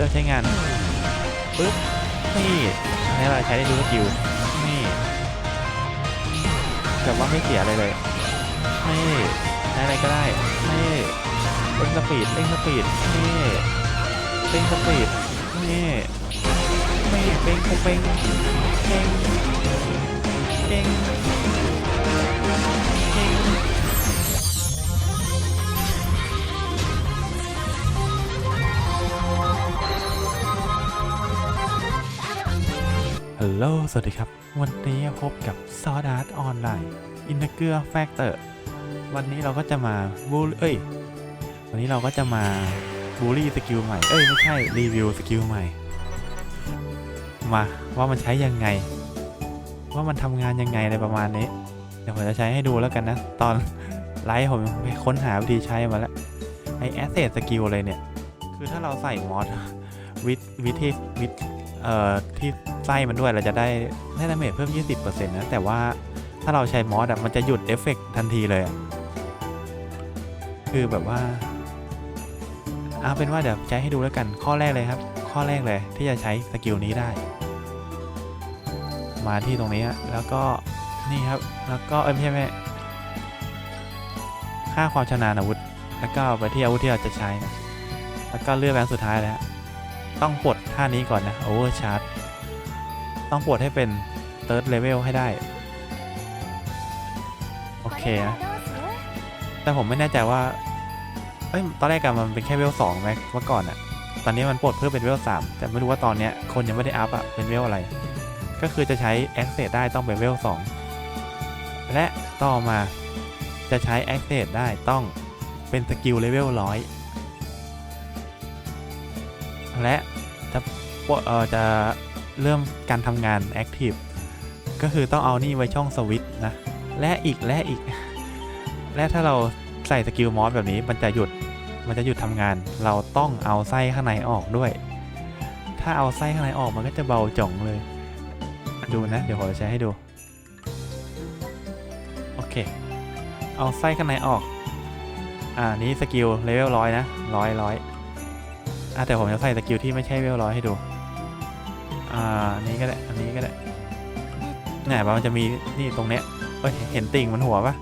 ริ่มใช้งานปึ๊บนี่อันนี้เราใช้ได้ดูสกิลนี่แบบว่าไม่เสียอะไรเลยนี่ใช้อะไรก็ได้นี่เร่งสปีดเร่งสปีดนี่เร่งสปีดนี่นี่เป้งเป้งเป้งเป้ง ฮัลโหล สวัสดีครับ วันนี้พบกับ s w o r d Art Online อินเกอร์แฟกเตอร์ วันนี้เราก็จะมาบูลเอ้ย วันนี้เราก็จะมาบูลลี่สกิลใหม่ เอ้ย ไม่ใช่ รีวิวสกิลใหม่ มาว่ามันใช้ยังไง ว่ามันทำงานยังไงอะไรประมาณนี้ เดี๋ยวผมจะใช้ให้ดูแล้วกันนะ ตอนไลฟ์ผมไปค้นหาวิธีใช้มาแล้ว ไอแอสเซทสกิลอะไรเนี่ย คือถ้าเราใส่มอสวิธวิธีวิธ เอ่อที่ไส้มันด้วยเราจะได้ได้ดาเมจเพิ่ม 20%นะแต่ว่าถ้าเราใช้มอสอะมันจะหยุดเอฟเฟกต์ทันทีเลยคือแบบว่าเอาเป็นว่าเดี๋ยวใช้ให้ดูแล้วกันข้อแรกเลยครับ ข้อแรกเลยที่จะใช้สกิลนี้ได้ มาที่ตรงนี้แล้วก็นี่ครับแล้วก็เอ้ยไม่ใช่ไม่ค่าความชำนาญอาวุธ แล้วก็ไปที่อาวุธที่เราจะใช้นะแล้วก็เลือกแบงค์สุดท้ายแล้ว ต้องปลดท่านี้ก่อนนะ over charge ต้องปลดให้เป็น third level ให้ได้ โอเคนะแต่ผมไม่แน่ใจว่าเอ้ยตอนแรกอะมันเป็นแค่เวลสองไหมเมื่อก่อนอะตอนนี้มันปลดเพื่อเป็นเวลสามแต่ไม่รู้ว่าตอนเนี้ยคนยังไม่ได้อัพอะเป็นเวลอะไร ก็คือจะใช้ access ได้ต้องเป็นเวลสองและต่อมาจะใช้ access ได้ต้องเป็นสกิลเลเวลร้อย และจะเอ่อจะเริ่มการทำงาน active ก็คือต้องเอานี่ไว้ช่องสวิตนะ และอีกและอีก และถ้าเราใส่สกิลมอสแบบนี้มันจะหยุดมันจะหยุดทำงาน เราต้องเอาไส้ข้างในออกด้วย ถ้าเอาไส้ข้างในออกมันก็จะเบาจ่องเลย ดูนะ เดี๋ยวผมจะใช้ให้ดู โอเค เอาไส้ข้างในออก อ่านี้สกิลเลเวลร้อยนะร้อยร้อย อ่าแต่ผมจะใส่สกิลที่ไม่ใช่เวลร้อยให้ดู อ่านี้ก็ได้ อันนี้ก็ได้เนี่ยมันจะมีนี่ตรงเนี้ยเอ้ยเห็นติ่งมันหัวปะ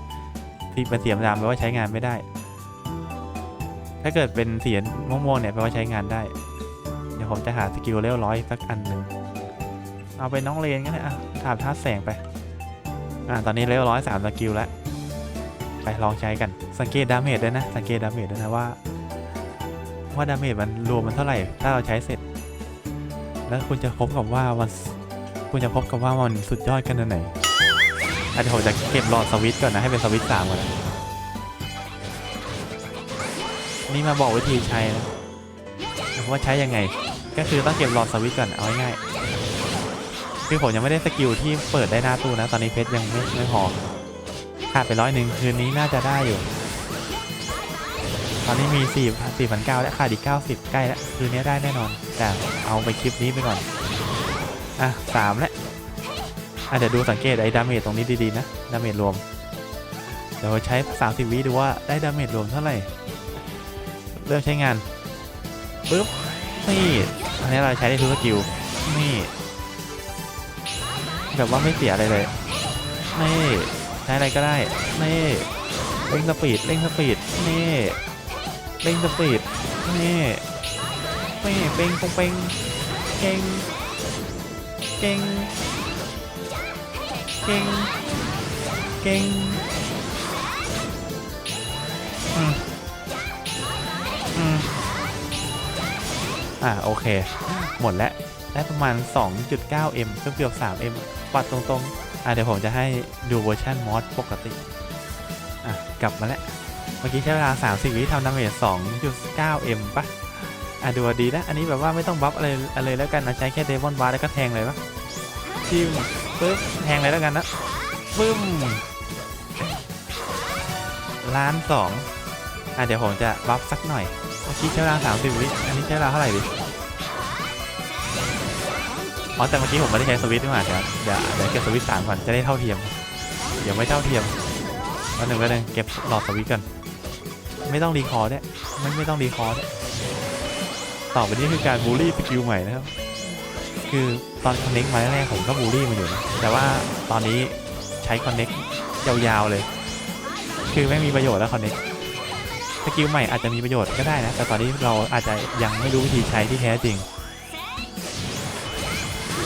ที่เป็นเสีดำแปลว่าใช้งานไม่ได้ ถ้าเกิดเป็นเสียม่วงๆเนี่ยแปลว่าใช้งานได้ เดี๋ยวผมจะหาสกิลเลเวลร้อยสักอันหนึ่งเอาไปน้องเลนก็ได้อะถามท่าแสงไปอ่าตอนนี้เลเวลร้อยสามสกิลแล้วไปลองใช้กันสังเกตดาเมจด้วยนะสังเกตดาเมจด้วยนะว่า ว่าดาเมจมันรวมมันเท่าไหร่ ถ้าเราใช้เสร็จ แล้วคุณจะพบกับว่ามันคุณจะพบกับว่ามันสุดยอดขนาดไหนอะเดี๋ยวผมจะเก็บหลอดสวิตก่อนนะให้เป็นสวิตสามก่อนนี่มาบอกวิธีใช้นะว่าใช้ยังไง ก็คือต้องเก็บหลอดสวิตก่อนเอาง่ายคือผมยังไม่ได้สกิลที่เปิดได้หน้าตู้นะ ตอนนี้เพชรยังไม่ไม่พอขาดไปร้อยหนึ่งคืนนี้น่าจะได้อยู่ อนนี้มี4 4 9 0 0และขาดอีก90 ใกล้แล้วคืนนี้ได้แน่นอน แต่เอาไปคลิปนี้ไปก่อน อะสามแล้วอะเดี๋ยวดูสังเกตไอ้ดาเมจตรงนี้ดีๆนะดาเมจรวม เดี๋ยวใช้ 30 วิดูว่าได้ดาเมจรวมเท่าไหร่ เริ่มใช้งานปึ๊บนี่อันนี้เราใช้ได้ทุกสกิลนี่แบบว่าไม่เสียอะไรเลยนี่ใช้อะไรก็ได้นี่เร่งสปีดเร่งสปีดนี่ เร่งสปีดนี่นี่เป้งปงเป้งเก่งเก่งเก่งเก่งอืมอืมอ่าโอเค หมดแล้วได้ประมาณ 2.9M เกือบเกือบ 3M ปัดตรงๆ อะเดี๋ยวผมจะให้ดูเวอร์ชันมอสปกติ อะ กลับมาแล้ว เมื่อกี้ใช้เวลา 30 วิทำดาเมจ 2.9M ปะอะดูดีนะ อันนี้แบบว่าไม่ต้องบัฟอะไรอะไรแล้วกันนะ ใช้แค่เดมอนบาร์แล้วก็แทงเลยปะจิ้มปึ๊บแทงเลยแล้วกันนะปึ้มล้านสองอะเดี๋ยวผมจะบัฟสักหน่อยเมื่อกี้ใช้เวลา 30 วิอันนี้ใช้เวลาเท่าไหร่ดิอ๋อแต่เมื่อกี้ผมไม่ได้ใช้สวิตช์นี่หว่าเดี๋ยวเดี๋ยวเดี๋ยวเก็บสวิตช์สามก่อนจะได้เท่าเทียม เดี๋ยวไม่เท่าเทียมวันหนึ่งวันหนึ่งเก็บหลอดสวิตช์ก่อน ไม่ต้องรีคอร์ดด้วยไม่ไม่ต้องรีคอร์ดต่อไปนี้คือการบูลลี่สกิลใหม่นะครับ คือตอนคอนเน็กมาแรกๆผมก็บูลลี่มันอยู่นะแต่ว่าตอนนี้ใช้คอนเน็กยาวๆเลย คือไม่มีประโยชน์แล้วคอนเน็กสกิลใหม่อาจจะมีประโยชน์ก็ได้นะ แต่ตอนนี้เราอาจจะยังไม่รู้วิธีใช้ที่แท้จริง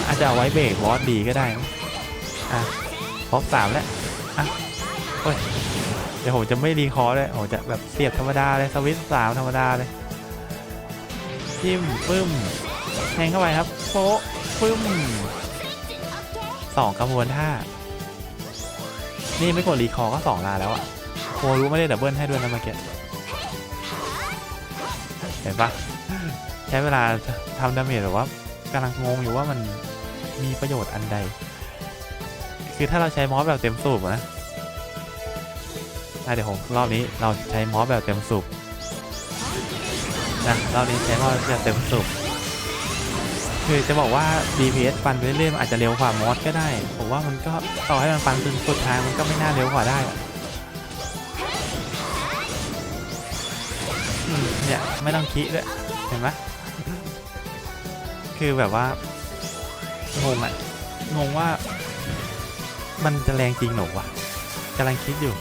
อาจจะเอาไว้เบรกบอสดีก็ได้นะอะครบสามแล้วอะโอ้ย เดี๋ยวผมจะไม่รีคอร์เลยผมจะแบบเสียบธรรมดาเลยสวิตสามธรรมดาเลยจิ้มปึ้มแทงเข้าไปครับโป๊ะปึ้มสองกระบวนท่านี่ไม่กดรีคอร์ก็สองลาแล้วอะโครู้ไม่ได้ดับเบิลให้ด้วยนะเมื่อกี้เห็นปะใช้เวลาทำดาเมจแบบว่ากำลังงงอยู่ว่ามันมีประโยชน์อันใด คือถ้าเราใช้มอสแบบเต็มสูบนะ อะเดี๋ยวผมรอบนี้เราใช้มอสแบบเต็มสูบนะรอบนี้ใช้มอสแบบเต็มสูบคือจะบอกว่า DPS ฟันเรื่อยๆอาจจะเร็วกว่ามอสก็ได้ ผมว่ามันก็ต่อให้มันฟันจนสุดทางมันก็ไม่น่าเร็วกว่าได้เนี่ยไม่ต้องคิดเลยเห็นไหมคือแบบว่างงอะงงว่า มันจะแรงจริงหรอวะกำลังคิดอยู่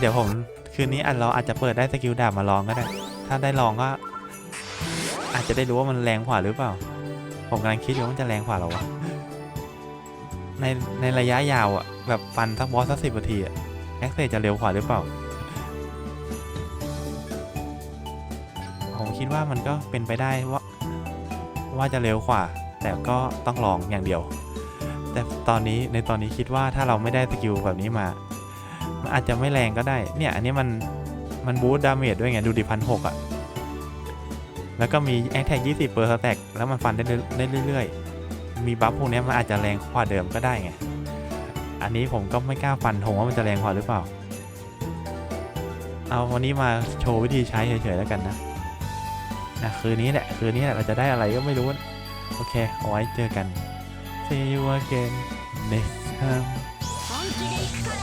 เดี๋ยวผมคืนนี้อันเราอาจจะเปิดได้สกิลดาบมาลองก็ได้ ถ้าได้ลองก็ อาจจะได้รู้ว่ามันแรงกว่าหรือเปล่า ผมกำลังคิดอยู่ว่ามันจะแรงกว่าหรอวะ ในในระยะยาวอะแบบฟันทักบอสสักสิบนาทีอะแอคเซสจะเร็วกว่าหรือเปล่า ผมคิดว่ามันก็เป็นไปได้ว่า ว่าจะเร็วกว่า แต่ก็ต้องลองอย่างเดียว แต่ตอนนี้ในตอนนี้คิดว่าถ้าเราไม่ได้สกิลแบบนี้มา มันอาจจะไม่แรงก็ได้ เนี่ย อันนี้มัน มันบูสต์ดาเมจด้วยไง ดูดิพันหกอะ แล้วก็มีแอคแท็กยี่สิบเปอร์สแต็กแล้วมันฟันได้เรื่อยได้เรื่อยๆมีบัฟพวกนี้มันอาจจะแรงกว่าเดิมก็ได้ไง อันนี้ผมก็ไม่กล้าฟันธงว่ามันจะแรงกว่าหรือเปล่า เอาวันนี้มาโชว์วิธีใช้เฉยๆแล้วกันนะนะคืนนี้แหละ คืนนี้แหละเราจะได้อะไรก็ไม่รู้ โอเค เอาไว้เจอกัน see you again next time 本気で行くから。